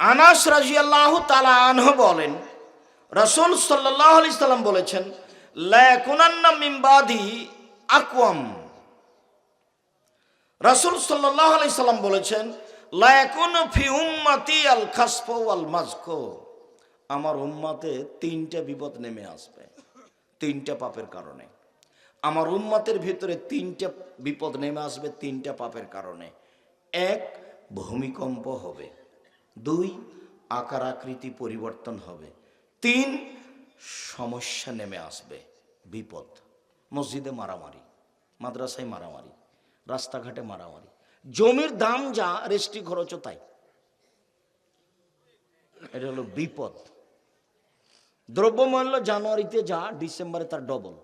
আনাস রাজিয়াল্লাহ তালা আনহ বলেন, রসুল সাল্লাহ আলি সাল্লাম বলেছেন লাকুনান্না মিম্বাদি আকওয়াম। রসুল সাল্লাহ আলি সাল্লাম বলেছেন লাকুন ফি উম্মাতি আল খাসফো আল মাজকো আমার উম্মাতে তিনটা বিপদ নেমে আসবে, তিনটা পাপের কারণে। আমার উম্মাতের ভিতরে তিনটা বিপদ নেমে আসবে, তিনটা পাপের কারণে। এক, ভূমিকম্প হবে। দুই আকার আকৃতি পরিবর্তন হবে। তিন, সমস্যা নেমে আসবে, বিপদ। মসজিদে মারামারি, মাদ্রাসায় মারামারি, রাস্তাঘাটে মারামারি। জমির দাম যা রেস্ট্রি খরচও তাই। এটা হলো বিপদ। দ্রব্যমূল্য জানুয়ারিতে যা, ডিসেম্বরে তার ডবল।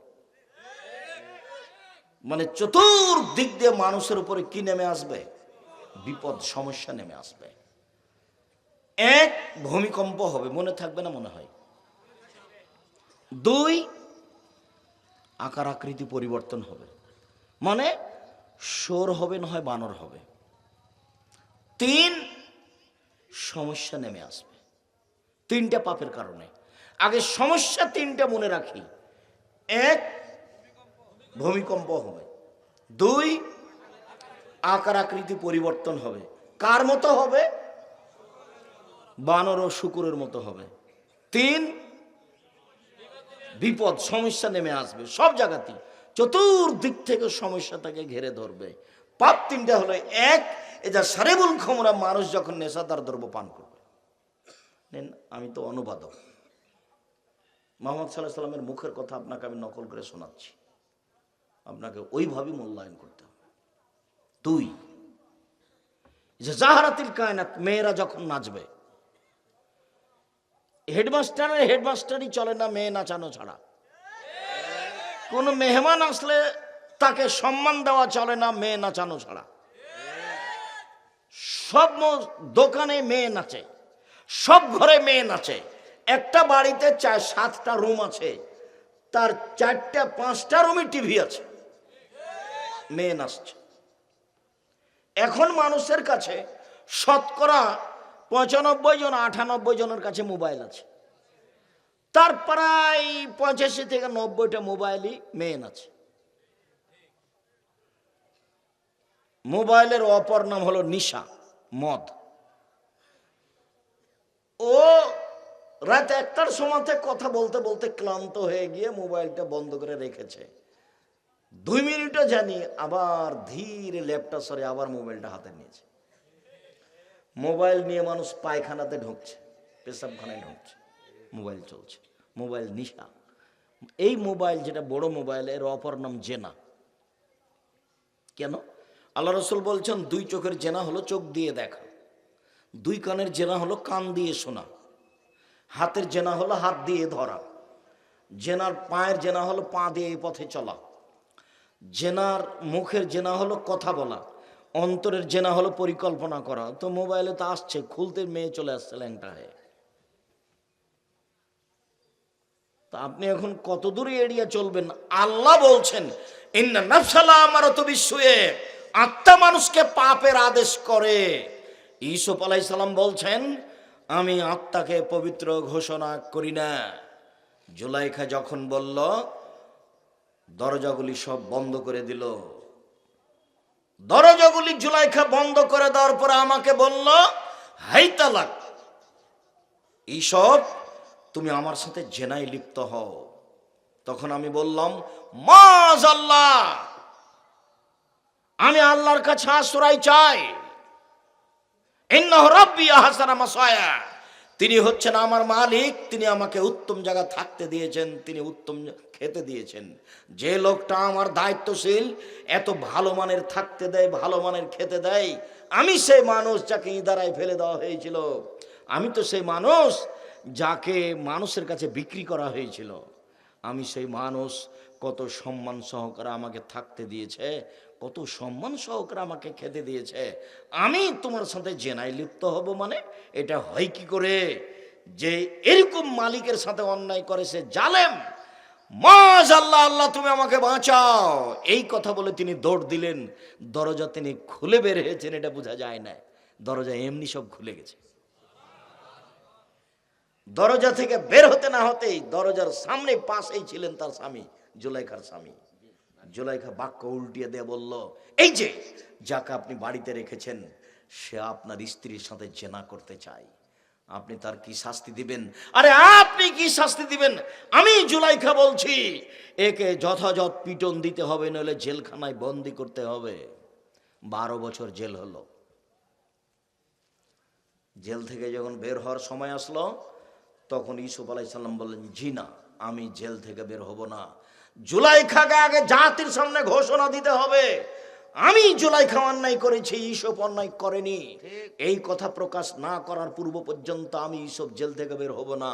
মানে চতুর্দিক দিয়ে মানুষের উপরে কি নেমে আসবে? বিপদ, সমস্যা নেমে আসবে। এক ভূমিকম্প হবে, মনে থাকবে না, মনে হয়। দুই, আকার আকৃতি পরিবর্তন হবে। মানে সোর হবে, না হয় বানর হবে। তিন, সমস্যা নেমে আসবে। তিনটা পাপের কারণে। আগে সমস্যা তিনটা মনে রাখি। এক, ভূমিকম্প হবে। দুই, আকার আকৃতি পরিবর্তন হবে। কার মতো হবে? বানর ও শুকুরের মতো হবে। তিন বিপদ সমস্যা নেমে আসবে সব জায়গাতেই চতুর্দিক থেকে সমস্যা তাকে ঘেরে ধরবে। পাপ তিনটা হলো এক এ যা সারেবুল ক্ষমরা মানুষ যখন নেশাদার দ্রব্য পান করবে। নেন, আমি তো অনুবাদক। মোহাম্মদ সাল্লাহ সাল্লামের মুখের কথা আপনাকে আমি নকল করে শোনাচ্ছি। আপনাকে ওইভাবেই মূল্যায়ন করতে হবে। দুই যে জাহারাতিল কায়নাত মেয়েরা যখন নাচবে হেডমাস্টারের হেডমাস্টারই চলে না, মেয়ে নাচানো ছাড়া। কোনো মেহমান আসলে তাকে সম্মান দেওয়া চলে না, মেয়ে নাচানো ছাড়া। সব দোকানে মেয়ে নাচে, সব ঘরে মেয়ে নাচে। একটা বাড়িতে চার, সাতটা রুম আছে, তার চারটা, পাঁচটা রুমে টিভি আছে। মেয়ে নাচছে। এখন মানুষের কাছে শতকরা পঁচানব্বই জন, আটানব্বই জনের কাছে মোবাইল আছে। তার প্রায় পঁচাশি থেকে নব্বইটা মোবাইলই মেন আছে। মোবাইলের অপর নাম হলো নিশা, মদ। ও রাত একটার সময়তে কথা বলতে বলতে ক্লান্ত হয়ে গিয়ে মোবাইলটা বন্ধ করে রেখেছে। দুই মিনিটও জানি আবার ধীরে ল্যাপটপ সরে আবার মোবাইলটা হাতে নিয়েছে। মোবাইল নিয়ে মানুষ পায়খানাতে ঢুকছে, পেশাবখানায় ঢুকছে, মোবাইল চলছে, মোবাইল নিশা। এই মোবাইল যেটা বড় মোবাইল, এর অপর নাম জেনা। কেন? আল্লাহ রসুল বলছেন, দুই চোখের জেনা হলো চোখ দিয়ে দেখা, দুই কানের জেনা হলো কান দিয়ে শোনা, হাতের জেনা হলো হাত দিয়ে ধরা, জেনার পায়ের জেনা হলো পা দিয়ে এই পথে চলা, জেনার মুখের জেনা হলো কথা বলা অন্তরের জেনা হলো পরিকল্পনা করা। তো মোবাইলে তো আসছে, খুলতে মেয়ে চলে আসছে ল্যাংটা হয়ে তা আপনি এখন কত দূরে এড়িয়ে চলবেন? আল্লাহ বলছেন, ইন্না আমার তো বিশ্বয়ে আত্মা মানুষকে পাপের আদেশ করে। ইসুফ আলাইসাল্লাম বলছেন, আমি আত্মাকে পবিত্র ঘোষণা করি না। জুলাইখা যখন বলল, দরজাগুলি সব বন্ধ করে দিল। দরজাগুলি জুলাইখা বন্ধ করে দেওয়ার পরে আমাকে বলল, হাই তালাক, এইসব তুমি আমার সাথে জেনায় লিপ্ত হও। তখন আমি বললাম মাজ আল্লাহ আমি আল্লাহর কাছে আশ্রয় চাই। ইন্নাহ রাব্বি আহসানা মাসায়া। তিনি হচ্ছেন আমার মালিক, তিনি আমাকে উত্তম জায়গা থাকতে দিয়েছেন, তিনি উত্তম খেতে দিয়েছেন। যে লোকটা আমার দায়িত্বশীল, এত ভালো মানের থাকতে দেয়, ভালো মানের খেতে দেয়, আমি সেই মানুষ যাকে ইদারায় ফেলে দেওয়া হয়েছিল। আমি তো সেই মানুষ যাকে মানুষের কাছে বিক্রি করা হয়েছিল। আমি সেই মানুষ কত সম্মান সহকারে আমাকে থাকতে দিয়েছে, কত সম্মান সহকারে আমাকে খেতে দিয়েছে। আমি তোমার সাথে জেনায় লিপ্ত হব মানে এটা হয় কি করে? যে এরকম মালিকের সাথে অন্যায় করেছে জালেম। মাজ আল্লাহ আল্লাহ তুমি আমাকে বাঁচাও। এই কথা বলে তিনি দৌড় দিলেন। দরজা তিনি খুলে বের হয়েছেন, এটা বোঝা যায় না। দরজা এমনি সব খুলে গেছে। দরজা থেকে বের হতে না হতেই দরজার সামনে পাশেই ছিলেন তার স্বামী। জুলাইখার স্বামী। জুলাইখা বাক্য উল্টিয়ে দিয়ে বলল, এই যে, যাকে আপনি বাড়িতে রেখেছেন, সে আপনার স্ত্রীর সাথে জেনা করতে চায়। আপনি তার কি শাস্তি দিবেন? আরে আপনি কি শাস্তি দিবেন? আমি জুলাইখা বলছি, একে যথাযথ পিটন দিতে হবে, নইলে জেলখানায় বন্দি করতে হবে। বারো বছর জেল হলো। জেল থেকে যখন বের হওয়ার সময় আসলো, তখন ইসুফ আলাইসাল্লাম বললেন, জি না, আমি জেল থেকে বের হব না। জুলাইখাকে আগে জাতির সামনে ঘোষণা দিতে হবে। আমি জুলাইখা অন্যায় করেছি ইসব অন্যায় করেনি। এই কথা প্রকাশ না করার পূর্ব পর্যন্ত আমি ইসব জেল থেকে বের হব না।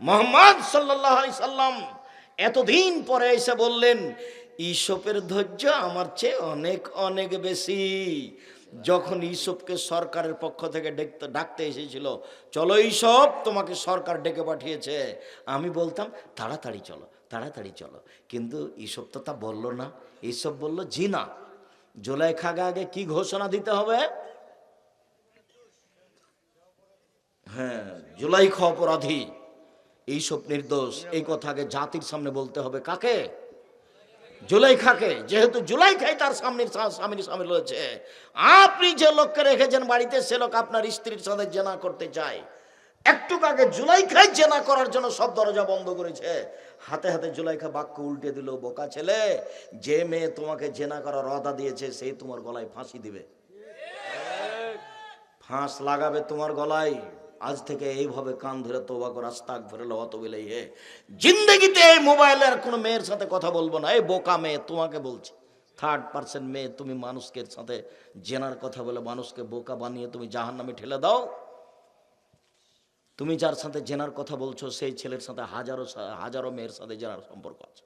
মোহাম্মদ সাল্লাহ সাল্লাম এতদিন পরে এসে বললেন ইসপের ধৈর্য আমার চেয়ে অনেক অনেক বেশি। যখন ইসবকে সরকারের পক্ষ থেকে ডেকতে ডাকতে এসেছিল চলো ইসব তোমাকে সরকার ডেকে পাঠিয়েছে। আমি বলতাম তাড়াতাড়ি চলো। তাড়াতাড়ি চলো। কিন্তু এইসব তো তা বলল না। এইসব বলল, জি না। জুলাই খাগে আগে কি ঘোষণা দিতে হবে? হ্যাঁ জুলাইখ অপরাধী। এইসব নির্দোষ, এই কথা আগে জাতির সামনে বলতে হবে। কাকে? জুলাইখাকে। যেহেতু জুলাইখাই তার সামনের স্বামীর সামনে রয়েছে। আপনি যে লোককে রেখেছেন বাড়িতে, সে লোক আপনার স্ত্রীর সাথে জেনা করতে চায়। একটু আগে জুলাইখাই জেনা করার জন্য সব দরজা বন্ধ করেছে। হাতে হাতে জুলাইখা বাক্য উল্টে দিল, বোকা ছেলে, যে মেয়ে তোমাকে জেনা করার অদা দিয়েছে সেই তোমার গলায় ফাঁসি দিবে। ফাঁস লাগাবে তোমার গলায়। আজ থেকে এইভাবে কান ধরে তোবা করে আস্তাক ধরে বেলাই হে জিন্দগিতে এই মোবাইলের কোনো মেয়ের সাথে কথা বলব না। এই বোকা মেয়ে তোমাকে বলছি। থার্ড পার্সেন্ট মেয়ে, তুমি মানুষকে সাথে জেনার কথা বলে, মানুষকে বোকা বানিয়ে তুমি জাহান নামে ঠেলে দাও। তুমি যার সাথে জেনার কথা বলছো, সেই ছেলের সাথে হাজারো হাজারো মেয়ের সাথে জেনার সম্পর্ক আছে।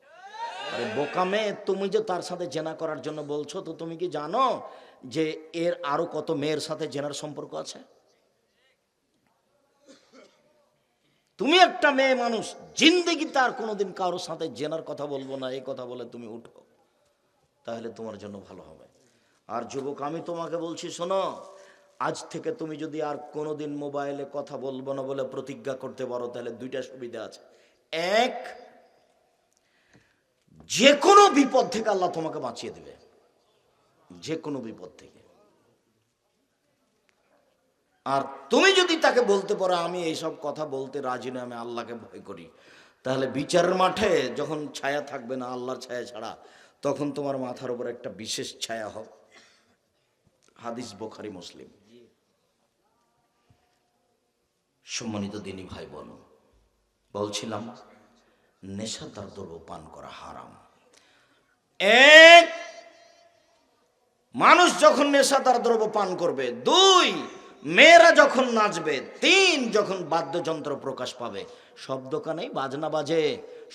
আরে বোকা মেয়ে, তুমি যে তার সাথে জেনা করার জন্য বলছো, তো তুমি কি জানো যে এর আরও কত মেয়ের সাথে জেনার সম্পর্ক আছে? তুমি একটা মেয়ে মানুষ, জিন্দেগি তার কোনোদিন কারোর সাথে জেনার কথা বলব না, এই কথা বলে তুমি উঠো। তাহলে তোমার জন্য ভালো হবে। আর যুবক, আমি তোমাকে বলছি, শোনো আজ থেকে তুমি যদি আর কোনোদিন মোবাইলে কথা বলব না বলে প্রতিজ্ঞা করতে পারো, তাহলে দুইটা সুবিধা আছে। এক যে কোনো বিপদ থেকে আল্লাহ তোমাকে বাঁচিয়ে দেবে। যে কোনো বিপদ থেকে। আর তুমি যদি তাকে বলতে পারো, আমি এইসব কথা বলতে রাজি না আমি আল্লাহকে ভয় করি। তাহলে বিচারের মাঠে যখন ছায়া থাকবে না আল্লাহর ছায়া ছাড়া, তখন তোমার মাথার উপর একটা বিশেষ ছায়া হোক হাদিস বোখারি, মুসলিম। সম্মানিত দিনী ভাই বোন বলছিলাম, নেশাদার দ্রব্য পান করা হারাম। এক, মানুষ যখন নেশাদার দ্রব্য পান করবে, দুই, মেয়েরা যখন নাচবে, তিন, যখন বাদ্যযন্ত্র প্রকাশ পাবে, সব দোকানেই বাজনা বাজে,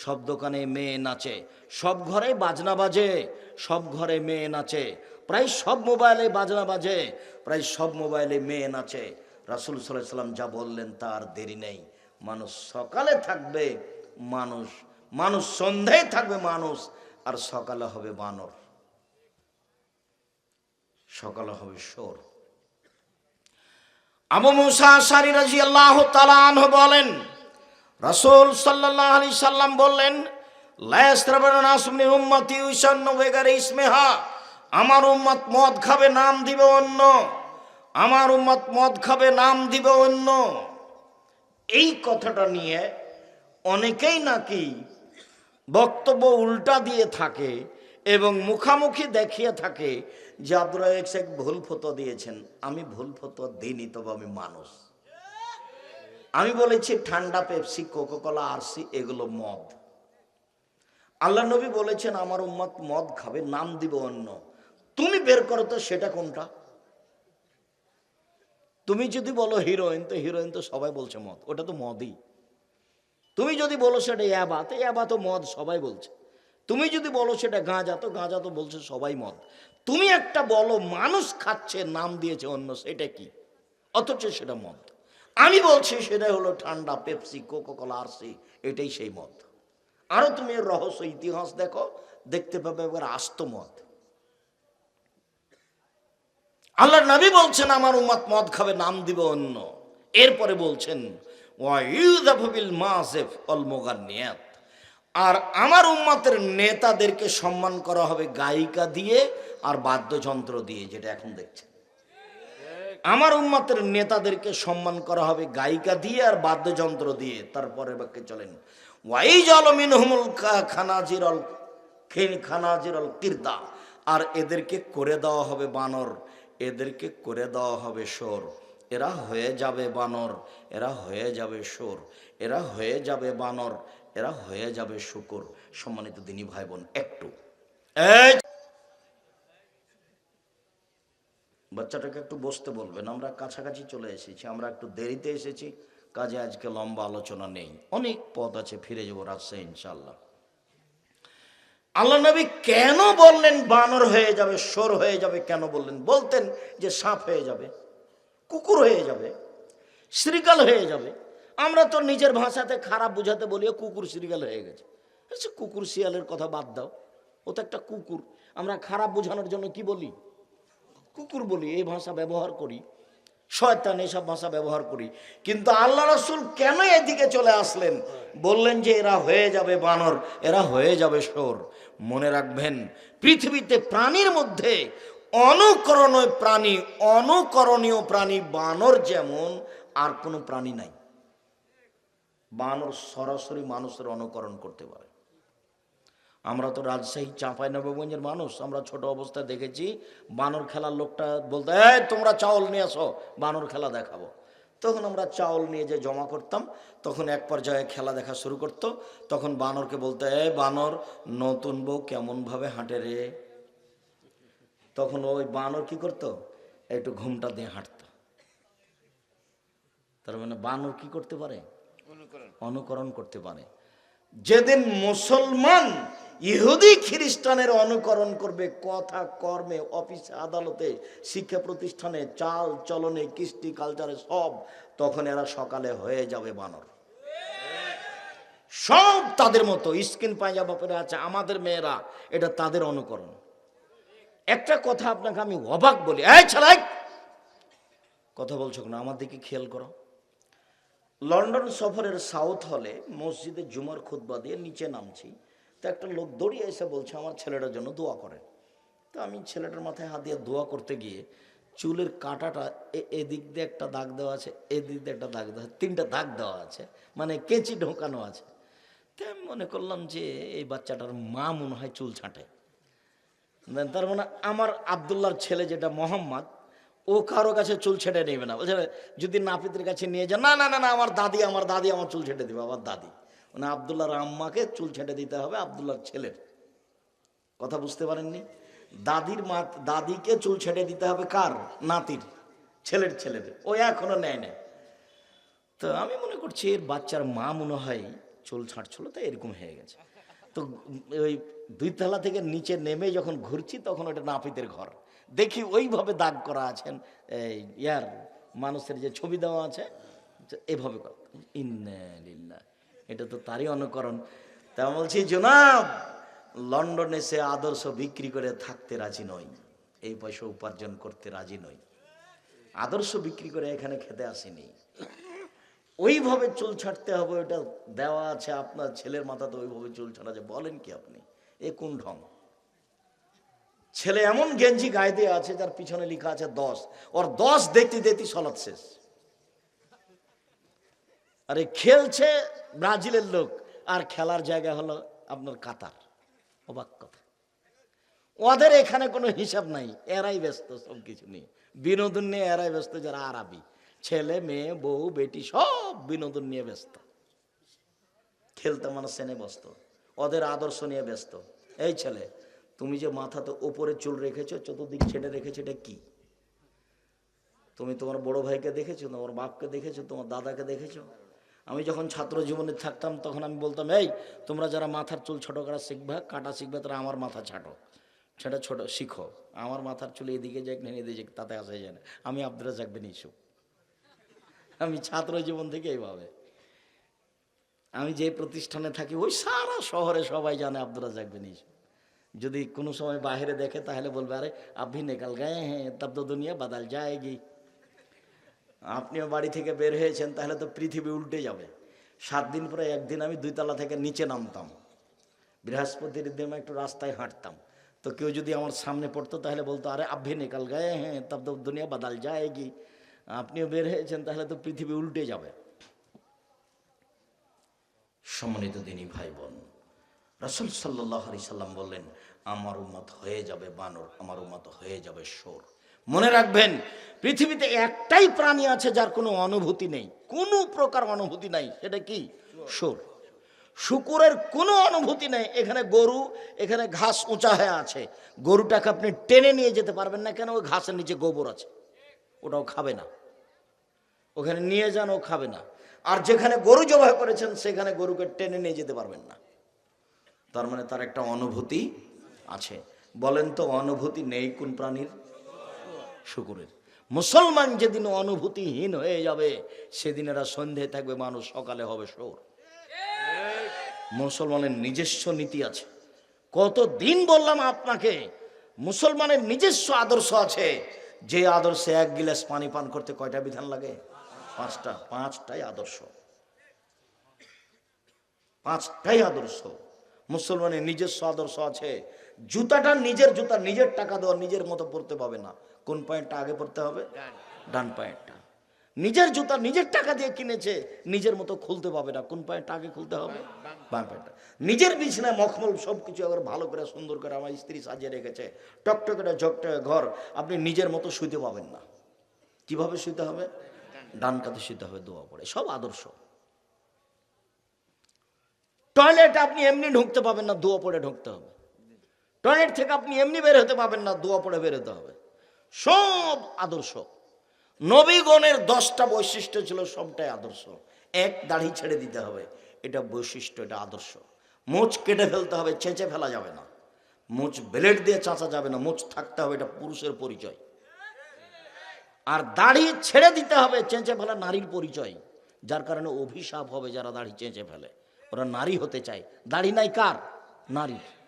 সব দোকানে মেয়ে নাচে, সব ঘরে বাজনা বাজে, সব ঘরে মেয়ে নাচে, প্রায় সব মোবাইলে বাজনা বাজে, প্রায় সব মোবাইলে মেয়ে নাচে রাসুল সাল্লাহ সাল্লাম যা বললেন তার দেরি নেই। মানুষ সকালে থাকবে, মানুষ মানুষ সন্ধ্যায় থাকবে, মানুষ, আর সকালে হবে বানর। সকালে হবে সোর আবু মুসা সারি রাজি আল্লাহ তালান বলেন, রাসূল সাল্লাল্লাহু আলাইহি সাল্লাম বললেন আমার উম্মত মদ খাবে, নাম দিবে অন্য। আমার উম্মত মদ খাবে, নাম দিবে অন্য। এই কথাটা নিয়ে অনেকেই নাকি বক্তব্য উল্টা দিয়ে থাকে এবং মুখামুখি দেখিয়ে থাকে যে আব্দুল শেখ ভুল ফতো দিয়েছেন। আমি ভুল ফতো দিইনি, তবে আমি মানুষ। আমি বলেছি ঠান্ডা, পেপসি, কোকোকলা, আরসি, এগুলো মদ। আল্লাহ নবী বলেছেন, আমার উম্মত মদ খাবে, নাম দিব অন্য। তুমি বের করো তো, সেটা কোনটা? তুমি যদি বলো হিরোইন, তো হিরোইন তো সবাই বলছে মদ। ওটা তো মদই। তুমি যদি বলো সেটা ইয়াবা, তো ইয়াবা তো মদ, সবাই বলছে। তুমি যদি বলো সেটা গাঁজা, তো গাঁজা তো বলছে সবাই মদ। তুমি একটা বলো, মানুষ খাচ্ছে, নাম দিয়েছে অন্য, সেটা কি? অথচ সেটা মদ। আমি বলছি সেটা হলো ঠান্ডা, পেপসি, কোকোকলা, আরসি, এটাই সেই মদ। আরও তুমি রহস্য, ইতিহাস দেখো, দেখতে পাবে এবার আস্ত মদ। আল্লাহ নবী বলছেন, আমার উম্মত মদ খাবে, নাম দিব অন্য। এরপরে বলছেন মাসিফ অল মুগান্নিয়াত। আর আমার উম্মতের নেতাদেরকে সম্মান করা হবে গায়িকা দিয়ে আর বাদ্যযন্ত্র দিয়ে, যেটা এখন দেখছেন। আমার উম্মতের নেতাদেরকে সম্মান করা হবে গায়িকা দিয়ে আর বাদ্যযন্ত্র দিয়ে। তারপরে বাক্যে চলেন ওয়াই জলমিন হুমুল খানাজির অল খানাজির অল আর এদেরকে করে দেওয়া হবে বানর। এদেরকে করে দেওয়া হবে সোর এরা হয়ে যাবে বানর, এরা হয়ে যাবে সোর এরা হয়ে যাবে বানর, এরা হয়ে যাবে শুকর। সম্মানিত দিনী ভাই বোন একটু বাচ্চাটাকে একটু বসতে বলবেন, আমরা কাছাকাছি চলে এসেছি, আমরা একটু দেরিতে এসেছি, কাজে আজকে লম্বা আলোচনা নেই। অনেক পথ আছে, ফিরে যাব রাজশাহী ইনশাল্লাহ আল্লাহ নবী কেন বললেন বানর হয়ে যাবে সর হয়ে যাবে? কেন বললেন? বলতেন যে সাপ হয়ে যাবে, কুকুর হয়ে যাবে শ্রীকাল হয়ে যাবে। আমরা তো নিজের ভাষাতে খারাপ বুঝাতে বলি কুকুর শ্রীকাল হয়ে গেছে। আচ্ছা কুকুর শিয়ালের কথা বাদ দাও, ও তো একটা কুকুর। আমরা খারাপ বোঝানোর জন্য কি বলি? কুকুর বলি, এই ভাষা ব্যবহার করি। শয়তান এসব ভাষা ব্যবহার করি। কিন্তু আল্লাহ রসুল কেন এদিকে চলে আসলেন? বললেন যে এরা হয়ে যাবে বানর, এরা হয়ে যাবে সোর মনে রাখবেন, পৃথিবীতে প্রাণীর মধ্যে অনুকরণীয় প্রাণী অনুকরণীয় প্রাণী বানর যেমন, আর কোনো প্রাণী নাই। বানর সরাসরি মানুষের অনুকরণ করতে পারে। আমরা তো রাজশাহী চাঁপাই নবগঞ্জের মানুষ আমরা ছোট অবস্থায় দেখেছি বানর খেলার লোকটা বলতে এই তোমরা চাউল নিয়ে আসো বানর খেলা দেখাবো। তখন আমরা চাউল নিয়ে যে জমা করতাম তখন এক পর্যায়ে খেলা দেখা শুরু করতো তখন বানরকে বলতে এ বানর নতুন বউ কেমনভাবে হাঁটে রে? তখন ওই বানর কি করতো? একটু ঘুমটা দিয়ে হাঁটতো। তার মানে বানর কি করতে পারে? অনুকরণ করতে পারে। যেদিন মুসলমান ইহুদি খ্রিস্টানের অনুকরণ করবে, কথা, কর্মে, অফিস, আদালতে, শিক্ষা প্রতিষ্ঠানে, চাল, চলনে, কৃষ্টি, কালচারে, সব, তখন এরা সকালে হয়ে যাবে বানর। সব তাদের মতো, স্কিন পাঞ্জাবা পরে আছে, আমাদের মেয়েরা, এটা তাদের অনুকরণ। একটা কথা আপনাকে আমি অবাক বলি, এই ছাড়াই, কথা বলছো না আমার দিকে খেয়াল করো। লন্ডন সফরের সাউথ হলে মসজিদে জুমার খুতবা দিয়ে নিচে নামছি। তো একটা লোক দৌড়িয়ে এসে বলছে, আমার ছেলেটার জন্য দোয়া করেন। তো আমি ছেলেটার মাথায় হাত দিয়ে দোয়া করতে গিয়ে চুলের কাঁটাটা এদিক দিয়ে একটা দাগ দেওয়া আছে, এদিক দিয়ে একটা দাগ দেওয়া তিনটা দাগ দেওয়া আছে মানে কেঁচি ঢোকানো আছে। তো আমি মনে করলাম যে এই বাচ্চাটার মা মনে হয় চুল ছাঁটে। তার মানে আমার আবদুল্লার ছেলে যেটা মোহাম্মদ ও কারও কাছে চুল ছেটে নেবে না। বলছে, যদি নাপিতের কাছে নিয়ে যান, না না না না, আমার দাদি আমার দাদি আমার চুল ছেটে দেবে, আমার দাদি। মানে আবদুল্লাহর আম্মাকে চুল ছেটে দিতে হবে আবদুল্লাহর ছেলের। কথা বুঝতে পারেননি? দাদির মা, দাদিকে চুল ছেটে দিতে হবে কার? নাতির, ছেলের ছেলের। ও এখনও নেয় না তো আমি মনে করছি এর বাচ্চার মা মনে হয় চুল ছাঁটছিল তাই এরকম হয়ে গেছে। তো ওই দুই তলা থেকে নিচে নেমে যখন ঘুরছি, তখন ওটা নাপিতের ঘর। দেখি ওইভাবে দাগ করা আছেন ইয়ার মানুষের যে ছবি দেওয়া আছে এভাবে। ইন্না এটা তো তারই অনুকরণ। তা বলছি, জনাব, লন্ডনে সে আদর্শ বিক্রি করে থাকতে রাজি নয় এই পয়সা উপার্জন করতে রাজি নয় আদর্শ বিক্রি করে এখানে খেতে আসেনি। ওইভাবে চুল ছাড়তে হবে ওটা দেওয়া আছে আপনার ছেলের মাথাতে, ওইভাবে চুল ছাড়া যে বলেন কি আপনি? এ কোন ঢং? ছেলে এমন গেঞ্জি গায়ে দিয়ে আছে, যার পিছনে লেখা আছে দশ। ওর দশ দেখতে দেখতে সলাৎ শেষ। আরে খেলছে ব্রাজিলের লোক, আর খেলার জায়গা হলো আপনার কাতার। অবাক কথা। ওদের এখানে কোনো হিসাব নাই, এরাই ব্যস্ত সব কিছু নিয়ে। বিনোদন নিয়ে এরাই ব্যস্ত, যারা আরবি। ছেলে, মেয়ে, বউ, বেটি, সব বিনোদন নিয়ে ব্যস্ত। খেলতে মানে সেনে ব্যস্ত। ওদের আদর্শ নিয়ে ব্যস্ত। এই ছেলে, তুমি যে মাথাতে ওপরে চুল রেখেছো, চতুর্দিক ছেড়ে রেখেছো, এটা কি? তুমি তোমার বড় ভাইকে দেখেছ, তোমার বাপকে দেখেছ, তোমার দাদাকে দেখেছ? আমি যখন ছাত্র জীবনে থাকতাম, তখন আমি বলতাম, এই, তোমরা যারা মাথার চুল ছোট করা শিখবে, কাটা শিখবে, তারা আমার মাথা ছাটো। সেটা ছোট, শিখো। আমার মাথার চুল এদিকে যাক এদিকে যাক, তাতে আসা যায় না। আমি আব্দুল রাজাক বিন আমি ছাত্র জীবন থেকে এইভাবে। আমি যে প্রতিষ্ঠানে থাকি, ওই সারা শহরে সবাই জানে আব্দুল রাজাক যদি কোনো সময় বাইরে দেখে, তাহলে বলবে, আরে আভি নিকাল গায়ে হ্যাঁ তব তো দুনিয়া বদল যায়গি। আপনিও বাড়ি থেকে বের হয়েছেন, তাহলে তো পৃথিবী উল্টে যাবে। সাত দিন পরে একদিন আমি দুইতলা থেকে নিচে নামতাম। বৃহস্পতির দিন একটু রাস্তায় হাঁটতাম। তো কেউ যদি আমার সামনে পড়তো, তাহলে বলতো, আরে আভ্যে নিকাল গায়ে হ্যাঁ তব তো দুনিয়া বদল যায়গি। আপনিও বের হয়েছেন, তাহলে তো পৃথিবী উল্টে যাবে। সম্মানিত দিনী ভাই বোন রসুল সাল্লাহ আলি সাল্লাম বললেন, আমার উম্মত হয়ে যাবে বানর, আমার উম্মত হয়ে যাবে সোর মনে রাখবেন, পৃথিবীতে একটাই প্রাণী আছে যার কোনো অনুভূতি নেই, কোনো প্রকার অনুভূতি নাই, সেটা কি? সোর শুকুরের কোনো অনুভূতি নেই, এখানে গরু, এখানে ঘাস উঁচা হয়ে আছে। গরুটাকে আপনি টেনে নিয়ে যেতে পারবেন না কেন? ওই ঘাসের নিচে গোবর আছে। ওটাও খাবে না। ওখানে নিয়ে যান, ও খাবে না। আর যেখানে গরু জবাই করেছেন, সেখানে গরুকে টেনে নিয়ে যেতে পারবেন না। তার মানে তার একটা অনুভূতি আছে। বলেন তো, অনুভূতি নেই কোন প্রাণীর? শুকুরের। মুসলমান যেদিন অনুভূতিহীন হয়ে যাবে, সেদিন এরা সন্ধে থাকবে, মানুষ সকালে হবে সোর মুসলমানের নিজস্ব নীতি আছে। কত দিন বললাম আপনাকে, মুসলমানের নিজস্ব আদর্শ আছে। যে আদর্শে এক গিলাস পানি পান করতে কয়টা বিধান লাগে? পাঁচটা। পাঁচটাই আদর্শ। পাঁচটাই আদর্শ। মুসলমানের নিজস্ব আদর্শ আছে। জুতাটা নিজের জুতা, নিজের টাকা দেওয়া, নিজের মতো পড়তে পাবে না। কোন পয়েন্টটা আগে পড়তে হবে? ডান পয়েন্টটা নিজের জুতা, নিজের টাকা দিয়ে কিনেছে, নিজের মতো খুলতে পাবে না। কোন পয়েন্টটা আগে খুলতে হবে? বাম পয়েন্টটা নিজের বিছনায় মখমল সব কিছু আবার ভালো করে, সুন্দর করে আমার স্ত্রী সাজিয়ে রেখেছে। টকটকে ঝকটকে ঘর, আপনি নিজের মতো শুইতে পাবেন না। কীভাবে শুইতে হবে? ডান কাতে শুইতে হবে, দোয়া পড়ে সব আদর্শ। টয়লেটে আপনি এমনি ঢুকতে পাবেন না, দোয়া পড়ে ঢুকতে হবে। টয়লেট থেকে আপনি এমনি বের হতে পাবেন না, দোয়া পড়ে বের হতে হবে। সব আদর্শ। নবীগণের দশটা বৈশিষ্ট্য ছিল সবটাই আদর্শ। এক, দাড়ি ছেড়ে দিতে হবে। এটা বৈশিষ্ট্য, এটা আদর্শ। মোচ কেটে ফেলতে হবে, চেঁচে ফেলা যাবে না। মোচ ব্লেড দিয়ে চাঁচা যাবে না, মোচ থাকতে হবে, এটা পুরুষের পরিচয়। আর দাড়ি ছেড়ে দিতে হবে, চেঁচে ফেলা নারীর পরিচয়। যার কারণে অভিশাপ হবে যারা দাড়ি চেঁচে ফেলে। ওরা নারী হতে চায়। দাড়ি নাই কার? নারীর।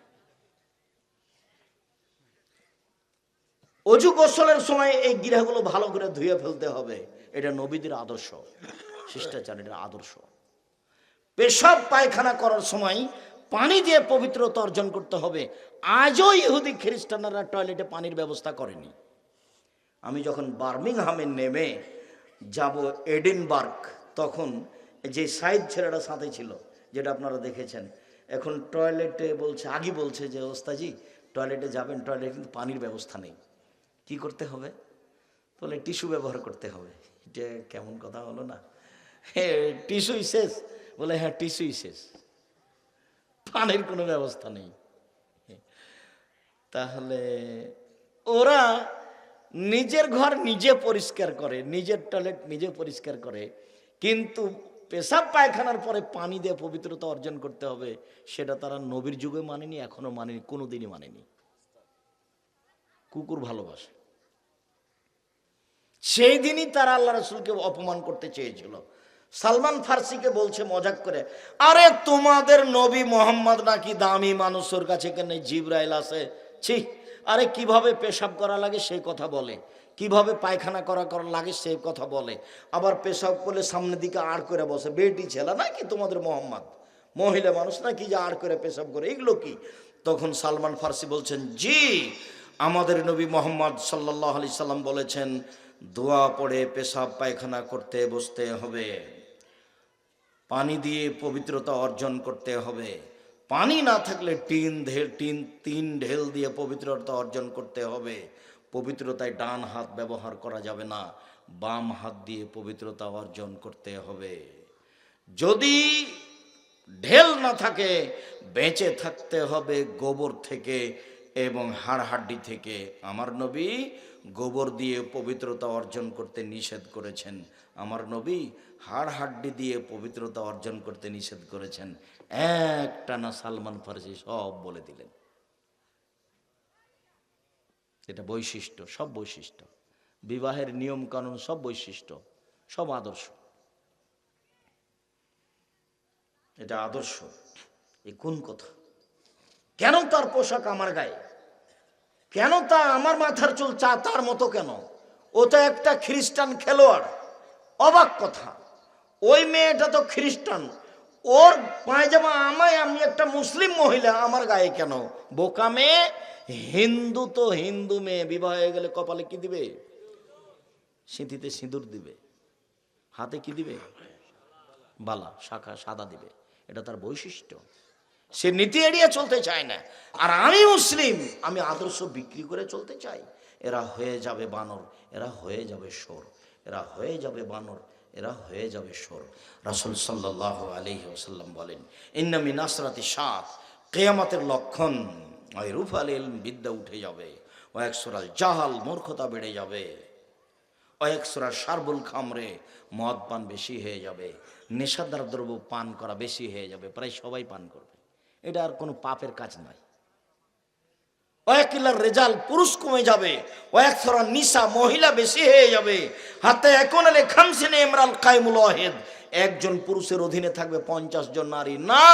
অজু গোসলের সময় এই গৃহগুলো ভালো করে ধুয়ে ফেলতে হবে। এটা নবীদের আদর্শ শিষ্টাচার এটা আদর্শ। পেশাব পায়খানা করার সময় পানি দিয়ে পবিত্রতা অর্জন করতে হবে। আজও ইহুদি খ্রিস্টানরা টয়লেটে পানির ব্যবস্থা করেনি। আমি যখন বার্মিংহামে নেমে যাব এডিনবার্গ, তখন যে সাইড ছেলেটা সাথে ছিল, যেটা আপনারা দেখেছেন, এখন টয়লেটে বলছে, আগে বলছে যে ওস্তাজি টয়লেটে যাবেন, টয়লেটে কিন্তু পানির ব্যবস্থা নেই। কি করতে হবে? বলে, টিস্যু ব্যবহার করতে হবে। এটা কেমন কথা হলো না? হ্যাঁ টিস্যুই শেষ। বলে হ্যাঁ টিস্যুই শেষ। পানির কোনো ব্যবস্থা নেই। তাহলে ওরা নিজের ঘর নিজে পরিষ্কার করে, নিজের টয়লেট নিজে পরিষ্কার করে, কিন্তু পেশাব পায়খানার পরে পানি দিয়ে পবিত্রতা অর্জন করতে হবে, সেটা তারা নবীর যুগে মানেনি, এখনও মানেনি, কোনোদিনই মানেনি। কুকুর ভালোবাসে। সেই দিনই তারা আল্লাহ রসুলকে অপমান করতে চেয়েছিল। সালমান ফার্সিকে বলছে মজাক করে, আরে তোমাদের নবী মোহাম্মদ নাকি দামি মানুষের কাছে কেন জিব্রাইল আছে। ছি, আরে কীভাবে পেশাব করা লাগে সেই কথা বলে। কীভাবে পায়খানা করা করা লাগে সেই কথা বলে। আবার পেশাব করলে সামনের দিকে আড় করে বসে। বেটি ছেলে নাকি তোমাদের মোহাম্মদ? মহিলা মানুষ নাকি যে আড় করে পেশাব করে, এগুলো কি? তখন সালমান ফার্সি বলছেন, জি, আমাদের নবী মোহাম্মদ সাল্লাহ আলি সাল্লাম বলেছেন দোয়া পড়ে পেশাব পায়খানা করতে বসতে হবে। পানি দিয়ে পবিত্রতা অর্জন করতে হবে। পানি না থাকলে টিন ঢেল, টিন, তিন ঢেল দিয়ে পবিত্রতা অর্জন করতে হবে। পবিত্রতায় ডান হাত ব্যবহার করা যাবে না, বাম হাত দিয়ে পবিত্রতা অর্জন করতে হবে। যদি ঢেল না থাকে, বেঁচে থাকতে হবে গোবর থেকে এবং হাড় হাড্ডি থেকে। আমার নবী গোবর দিয়ে পবিত্রতা অর্জন করতে নিষেধ করেছেন। আমার নবী হাড় হাড্ডি দিয়ে পবিত্রতা অর্জন করতে নিষেধ করেছেন। একটা না সালমান ফার্সি সব বলে দিলেন। এটা বৈশিষ্ট্য, সব বৈশিষ্ট্য। বিবাহের নিয়ম কানুন সব বৈশিষ্ট্য, সব আদর্শ। এটা আদর্শ। এ কোন কথা? কেন তার পোশাক আমার গায়ে? কেন তা আমার মাথার চুল চা তার মতো কেন? ও তো একটা খ্রিস্টান খেলোয়াড়। অবাক কথা। ওই মেয়েটা তো খ্রিস্টান। ওর পায়জামা আমায়, আমি একটা মুসলিম মহিলা, আমার গায়ে কেন? বোকা মেয়ে? হিন্দু তো হিন্দু মেয়ে, বিবাহ হয়ে গেলে কপালে কি দিবে? সিঁথিতে সিঁদুর দিবে। হাতে কি দিবে? বালা, শাখা, সাদা দিবে। এটা তার বৈশিষ্ট্য। সে নীতি এড়িয়ে চলতে চায় না। আর আমি মুসলিম, আমি আদর্শ বিক্রি করে চলতে চাই। এরা হয়ে যাবে বানর, এরা হয়ে যাবে সোর এরা হয়ে যাবে বানর, এরা হয়ে যাবে সোর রাসুল সাল্লাহ আলহি ওসাল্লাম বলেন ইন্নামি নাসরাতি সাত কেয়ামাতের লক্ষণ ওই রুফ আল বিদ্যা উঠে যাবে। ও একসরাল জাহাল, মূর্খতা বেড়ে যাবে। অয়েকসরা সার্বুল খামরে, মদ পান বেশি হয়ে যাবে। নেশাদার দ্রব্য পান করা বেশি হয়ে যাবে। প্রায় সবাই পান করবে। এটা আর কোনো পাপের কাজ নয়। অয়েকিলার রেজাল্ট পুরুষ কমে যাবে অয়েকসরা নিশা মহিলা বেশি হয়ে যাবে। হাতে এখন এলে খামসিনে ইমরাল কাইমুল ওয়াহেদ। একজন পুরুষের অধীনে থাকবে পঞ্চাশ জন নারী। না,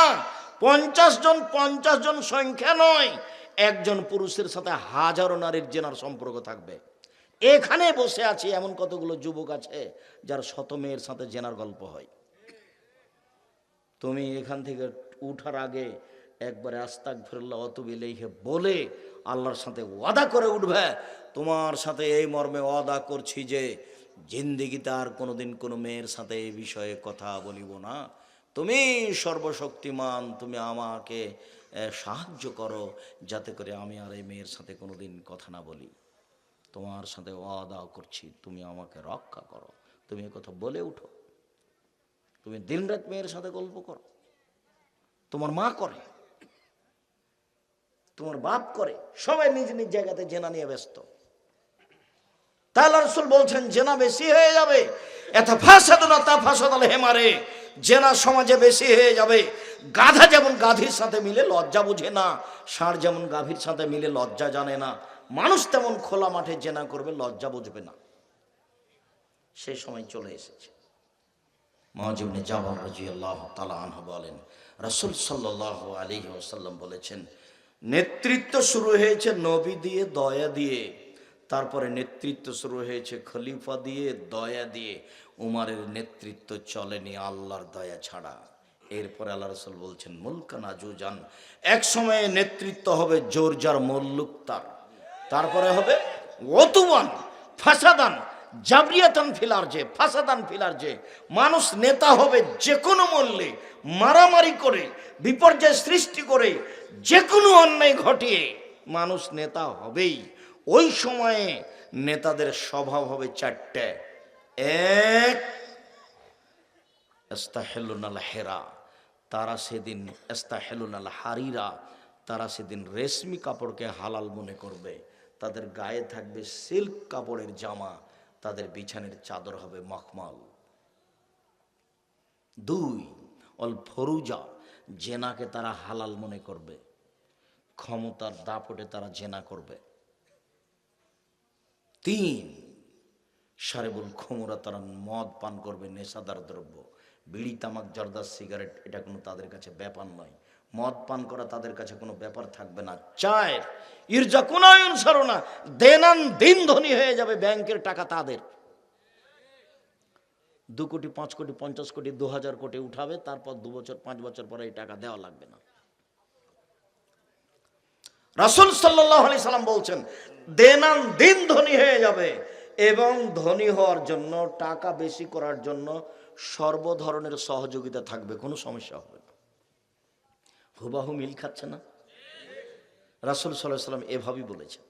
পঞ্চাশ জন পঞ্চাশ জন সংখ্যা নয়। একজন পুরুষের সাথে হাজারো নারীর জেনার সম্পর্ক থাকবে। এখানে বসে আছে এমন কতগুলো যুবক আছে যার শত মেয়ের সাথে জেনার গল্প হয়। তুমি এখান থেকে উঠার আগে একবারে আস্তাক ফিরল্লা অতবিলেহে বলে আল্লাহর সাথে ওয়াদা করে উঠবে। তোমার সাথে এই মর্মে ওয়াদা করছি যে জিন্দিগিতে আর কোনোদিন কোনো মেয়ের সাথে এই বিষয়ে কথা বলিব না। তুমি সর্বশক্তিমান, তুমি আমাকে সাহায্য করো, যাতে করে আমি আর এই মেয়ের সাথে কোনোদিন কথা না বলি। তোমার সাথে ওয়াদা করছি, তুমি আমাকে রক্ষা করো। তুমি কথা বলে উঠো। তুমি দিনরাত মেয়ের সাথে গল্প করো। তোমার মা করে। তোমার বাপ করে, সবাই নিজ নিজ জায়গাতে জেনা নিয়ে ব্যস্ত। তাহলে রসুল বলছেন, জেনা বেশি হয়ে যাবে। এত ফাঁসাদ না তা ফাঁসাদ হেমারে। জেনা সমাজে বেশি হয়ে যাবে। গাধা যেমন গাধীর সাথে মিলে লজ্জা বুঝে না, ষাঁড় যেমন গাভীর সাথে মিলে লজ্জা জানে না। মানুষ তেমন খোলা মাঠে জেনা করবে, লজ্জা বুঝবে না। সেই সময় চলে এসেছে। মহাজিবনে জাবাল রাজি আল্লাহ তালা আনহা বলেন, রসুল সাল্লাহ আলী ওসাল্লাম বলেছেন নেতৃত্ব শুরু হয়েছে নবী দিয়ে, দয়া দিয়ে। তারপরে নেতৃত্ব শুরু হয়েছে খলিফা দিয়ে, দয়া দিয়ে। উমারের নেতৃত্ব চলেনি আল্লাহর দয়া ছাড়া। এরপরে আল্লাহ রসুল বলছেন, মুলকান আজুজান। এক সময়ে নেতৃত্ব হবে জোরজার মল্লুক তার। তারপরে হবে অতুবান ফাসাদান। জাবরিয়াতান ফিলার যে ফাসাদান ফিলার যে মানুষ নেতা হবে যে কোনো মূল্যে, মারামারি করে, বিপর্যয় সৃষ্টি করে যে কোনো অন্যায় ঘটিয়ে মানুষ নেতা হবেই। ওই সময়ে নেতাদের স্বভাব হবে চারটে। এক এস্তাহেলুন আল হেরা। তারা সেদিন এস্তাহেলুন আল হারিরা। তারা সেদিন রেশমি কাপড়কে হালাল মনে করবে। তাদের গায়ে থাকবে সিল্ক কাপড়ের জামা। তাদের বিছানের চাদর হবে মখমল। দুই অল ফরুজা জেনাকে তারা হালাল মনে করবে। ক্ষমতার দাপটে তারা জেনা করবে। তিন সারেবুল খমরা তারা মদ পান করবে, নেশাদার দ্রব্য। বিড়ি, তামাক জর্দার সিগারেট, এটা কোনো তাদের কাছে ব্যাপার নয়। মদ পান করা তাদের কাছে কোনো ব্যাপার থাকবে না। চায়, ইরজা কোনায়ন সারোনা দেনান দিন ধনী হয়ে যাবে ব্যাংকের টাকা তাদের। দু কোটি, পাঁচ কোটি, পঞ্চাশ কোটি, দু হাজার কোটি উঠাবে, তারপর দু বছর, পাঁচ বছর পরে এই টাকা দেওয়া লাগবে না। রাসুল সাল্লাহ আলি সাল্লাম বলছেন, দেনান দিন ধনী হয়ে যাবে এবং ধনী হওয়ার জন্য, টাকা বেশি করার জন্য সর্ব ধরনের সহযোগিতা থাকবে, কোনো সমস্যা হবে হুবাহু মিল খাচ্ছে না? রাসুল সাল্লাহ সাল্লাম এভাবেই বলেছেন।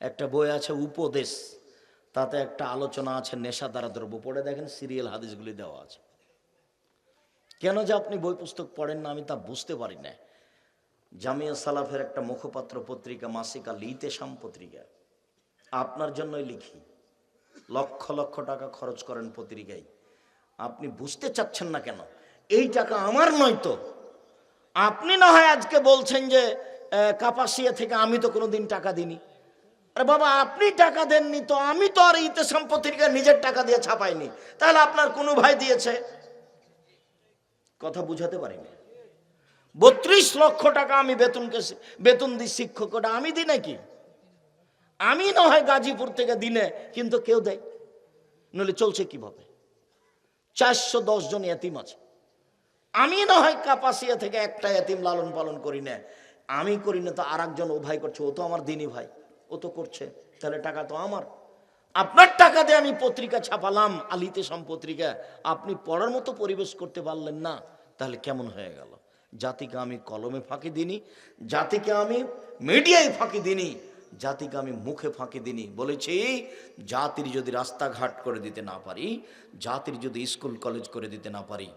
একটা বই আছে উপদেশ, তাতে একটা আলোচনা আছে, নেশা দ্বারা দ্রব্য পড়ে। দেখেন সিরিয়াল হাদিসগুলি দেওয়া আছে। কেন যে আপনি বই পুস্তক পড়েন না আমি তা বুঝতে পারি না। জামিয়া সালাফের একটা মুখপাত্র পত্রিকা, মাসিকা লিতেশাম পত্রিকা। আপনার জন্যই লিখি। লক্ষ লক্ষ টাকা খরচ করেন পত্রিকায়। আপনি বুঝতে চাচ্ছেন না কেন? এই টাকা আমার নয় তো। আপনি না হয় আজকে বলছেন যে কাপাসিয়া থেকে আমি তো কোনোদিন টাকা দিইনি। আরে বাবা, আপনি টাকা দেননি তো আমি তো আর ইতে পত্রিকা নিজের টাকা দিয়ে ছাপাইনি। তাহলে আপনার কোনো ভাই দিয়েছে? কথা বুঝাতে পারিনি। বত্রিশ লক্ষ টাকা আমি বেতনকে বেতন দিই শিক্ষক ওটা আমি দিই নাকি? আমি না হয় গাজীপুর থেকে দিনে, কিন্তু কেউ দেয়। নইলে চলছে কীভাবে? চারশো দশ জন এতিম আছে। আমি না হয় কাপাসিয়া থেকে একটা এতিম লালন পালন করি না। আমি করি না তো আর একজন ও ভাই করছে, ও তো আমার দিনী ভাই, ও তো করছে, তাহলে টাকা তো আমার। আপনার টাকা দিয়ে আমি পত্রিকা ছাপালাম, আলিতে পত্রিকা। আপনি পড়ার মতো পরিবেশ করতে পারলেন না, তাহলে কেমন হয়ে গেল? জাতিকে আমি কলমে ফাঁকি দিনি জাতিকে আমি মিডিয়ায় ফাঁকি দিনি জাতিকে আমি মুখে ফাঁকি দিনি বলেছি, জাতির যদি রাস্তাঘাট করে দিতে না পারি, জাতির যদি স্কুল, কলেজ করে দিতে না পারি,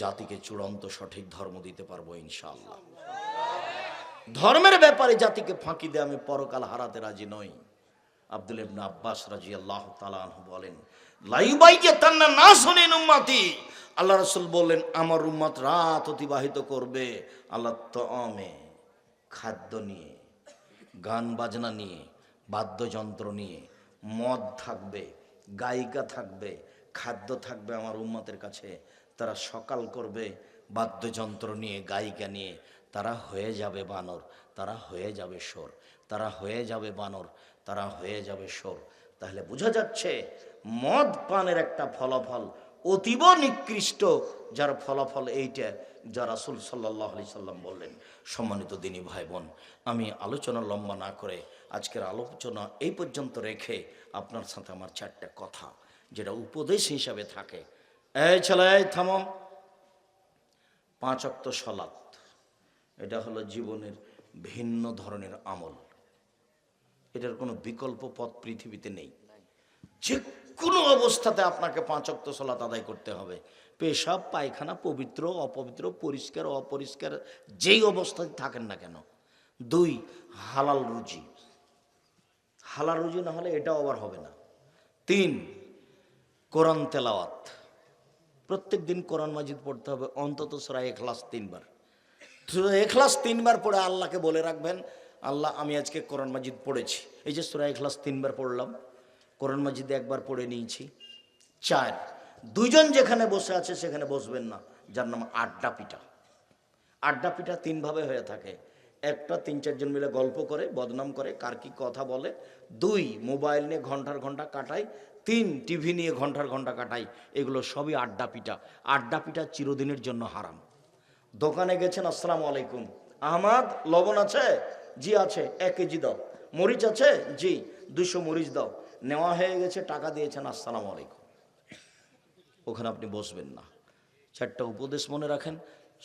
জাতিকে চূড়ান্ত সঠিক ধর্ম দিতে পারব ইনশাআল্লাহ। ধর্মের ব্যাপারে জাতিকে ফাঁকি দিয়ে আমি পরকাল হারাতে রাজি নই। আব্দুল ইবনে আব্বাস রাজি আল্লাহ বলেন লাইবাইকে না শোনেন উম্মাতি। আল্লাহ রসুল বললেন, আমার উম্মাত রাত অতিবাহিত করবে। আল্লাহ তমে খাদ্য নিয়ে গান বাজনা নিয়ে, বাদ্যযন্ত্র নিয়ে, মদ থাকবে, গায়িকা থাকবে, খাদ্য থাকবে আমার উম্মতের কাছে। তারা সকাল করবে, বাদ্যযন্ত্র নিয়ে, গায়িকা নিয়ে। তারা হয়ে যাবে বানর, তারা হয়ে যাবে সোর তারা হয়ে যাবে বানর, তারা হয়ে যাবে সোর তাহলে বোঝা যাচ্ছে, মদ পানের একটা ফলাফল অতীব নিকৃষ্ট, যার ফলাফল এইটা যা রাসুল সাল্লাহ আলি সাল্লাম বললেন, সম্মানিত দিনী ভাই বোন আমি আলোচনা লম্বা না করে আজকের আলোচনা এই পর্যন্ত রেখে আপনার সাথে আমার চারটা কথা, যেটা উপদেশ হিসাবে থাকে। এই ছেলে থামো। পাঁচ অক্ত সলাৎ এটা হলো জীবনের ভিন্ন ধরনের আমল। এটার কোনো বিকল্প পথ পৃথিবীতে নেই। যে কোনো অবস্থাতে আপনাকে পাঁচ অক্ত সলাত আদায় করতে হবে। পেশাব, পায়খানা, পবিত্র, অপবিত্র, পরিষ্কার, অপরিষ্কার, যেই অবস্থায় থাকেন না কেন? দুই, হালাল রুজি। হালাল রুজি না হলে এটাও আবার হবে না। তিন, কোরআন তেলাওয়াত। প্রত্যেক দিন কোরআন মাজিদ পড়তে হবে, অন্তত সরাই এখলাস তিনবার। এখলাস তিনবার পড়ে আল্লাহকে বলে রাখবেন, আল্লাহ, আমি আজকে কোরআন মাজিদ পড়েছি। এই যে সুরা এখলাস তিনবার পড়লাম, কোরআন মাজিদ একবার পড়ে নিয়েছি। চার দুজন যেখানে বসে আছে সেখানে বসবেন না। যার নাম আড্ডা পিঠা। আড্ডা পিঠা তিনভাবে হয়ে থাকে। একটা তিন চারজন মিলে গল্প করে, বদনাম করে, কার কি কথা বলে। দুই, মোবাইল নিয়ে ঘণ্টার ঘণ্টা কাটায় তিন, টিভি নিয়ে ঘণ্টার ঘণ্টা কাটাই। এগুলো সবই আড্ডা পিঠা। আড্ডা পিঠা চিরদিনের জন্য হারাম। দোকানে গেছেন, আসসালামু আলাইকুম। আহমাদ, লবণ আছে? জি আছে, এক কেজি দাও। মরিচ আছে? জি দুশো মরিচ দাও। নেওয়া হয়ে গেছে, টাকা দিয়েছেন, আসসালামু আলাইকুম। ওখানে আপনি বসবেন না। চারটা উপদেশ মনে রাখেন,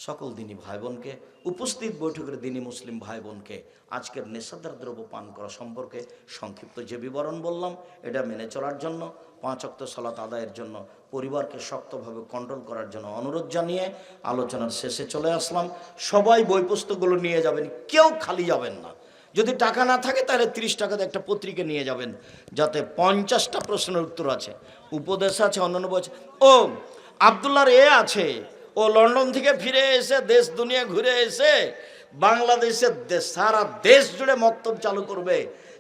সকল দিনী ভাই বোনকে উপস্থিত বৈঠকের দিনী মুসলিম ভাই বোনকে আজকের নেশাদার দ্রব্য পান করা সম্পর্কে সংক্ষিপ্ত যে বিবরণ বললাম, এটা মেনে চলার জন্য, পাঁচ অক্ত সালাত আদায়ের জন্য, পরিবারকে শক্তভাবে কন্ট্রোল করার জন্য অনুরোধ জানিয়ে আলোচনার শেষে চলে আসলাম। সবাই বই পুস্তকগুলো নিয়ে যাবেন, কেউ খালি যাবেন না। যদি টাকা না থাকে, তাহলে তিরিশ টাকাতে একটা পত্রিকা নিয়ে যাবেন, যাতে পঞ্চাশটা প্রশ্নের উত্তর আছে, উপদেশ আছে, অন্যান্য বলছে, ও আবদুল্লার এ আছে, ও লন্ডন থেকে ফিরে এসে, দেশ দুনিয়া ঘুরে এসে, বাংলাদেশের সারা দেশ জুড়ে মক্তব চালু করবে,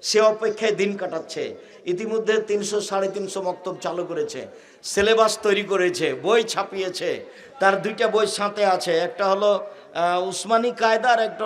সে অপেক্ষায় দিন কাটাচ্ছে, ইতিমধ্যে তিনশো, সাড়ে তিনশো মক্তব চালু করেছে, সিলেবাস তৈরি করেছে, বই ছাপিয়েছে, তার দুইটা বই সাথে আছে, একটা হলো উসমানী কায়দা একটা